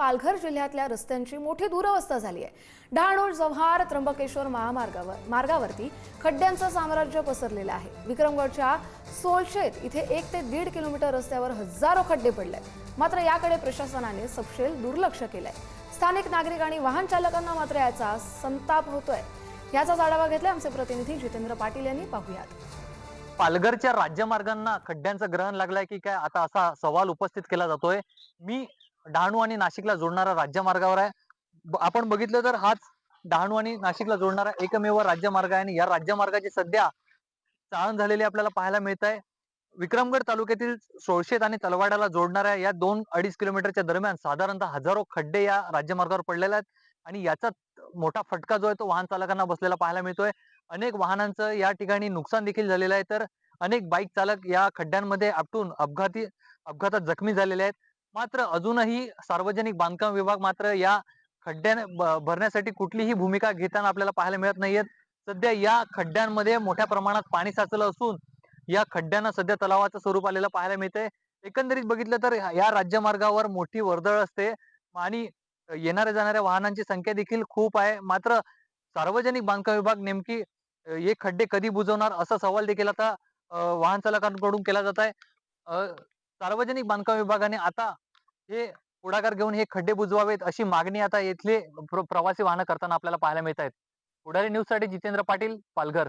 पालघर जिल्ह्यातल्या रस्त्यांची मोठी दुरवस्था झाली आहे. डहाणू जव्हार त्र्यंबकेश्वर महामार्गावर मार्गावरती खड्ड्यांचं साम्राज्य पसरलेलं आहे. विक्रमगडच्या सोलशेत इथे एक ते दीड किलोमीटर रस्त्यावर हजारो खड्डे पडले मात्र याकडे प्रशासनाने सपशेल दुर्लक्ष केलंय. स्थानिक नागरिक आणि वाहन चालकांना मात्र याचा संताप होतोय. याचाच आढावा घेतलाय आमचे प्रतिनिधी जितेंद्र पाटील यांनी. पाहुयात. पालघरच्या राज्यमार्गांना खड्ड्यांचं ग्रहण लागलाय की काय? आता असा सवाल उपस्थित केला जातोय. मी डहाणू आणि नाशिकला जोडणारा राज्यमार्गावर आहे. ब- आपण बघितलं तर हाच डहाणू आणि नाशिकला जोडणारा एकमेव राज्यमार्ग आहे आणि या राज्यमार्गाची सध्या चाळण झालेली आपल्याला पाहायला मिळत आहे विक्रमगड तालुक्यातील सोळशेत आणि तलवाड्याला जोडणाऱ्या या दोन अडीच किलोमीटरच्या दरम्यान साधारणतः हजारो खड्डे या राज्यमार्गावर पडलेले आहेत आणि याचा मोठा फटका जो आहे तो वाहन चालकांना बसलेला पाहायला मिळतोय. अनेक वाहनांचं या ठिकाणी नुकसान देखील झालेलं आहे. तर अनेक बाईक चालक या खड्ड्यांमध्ये आपटून अपघाती अपघातात जखमी झालेले आहेत. मात्र अजूनही सार्वजनिक बांधकाम विभाग मात्र या खड्ड्या ब- भरण्यासाठी कुठलीही भूमिका घेताना आपल्याला पाहायला मिळत नाहीयेत. सध्या या खड्ड्यांमध्ये मोठ्या प्रमाणात पाणी साचलं असून या खड्ड्यांना सध्या तलावाचं स्वरूप आलेलं पाहायला मिळतंय. एकंदरीत बघितलं तर या राज्यमार्गावर मोठी वर्दळ असते आणि येणाऱ्या जाणाऱ्या वाहनांची संख्या देखील खूप आहे. मात्र सार्वजनिक बांधकाम विभाग नेमकी हे खड्डे कधी बुजवणार असा सवाल देखील आता वाहन चालकांकडून केला जात आहे. सार्वजनिक बांधकाम विभागाने आता हे पुढाकार घेऊन हे खड्डे बुजवावेत अशी मागणी आता इथले प्रवासी वाहन करताना आपल्याला पाहायला मिळत आहेत पुढारी न्यूजसाठी जितेंद्र पाटील पालघर.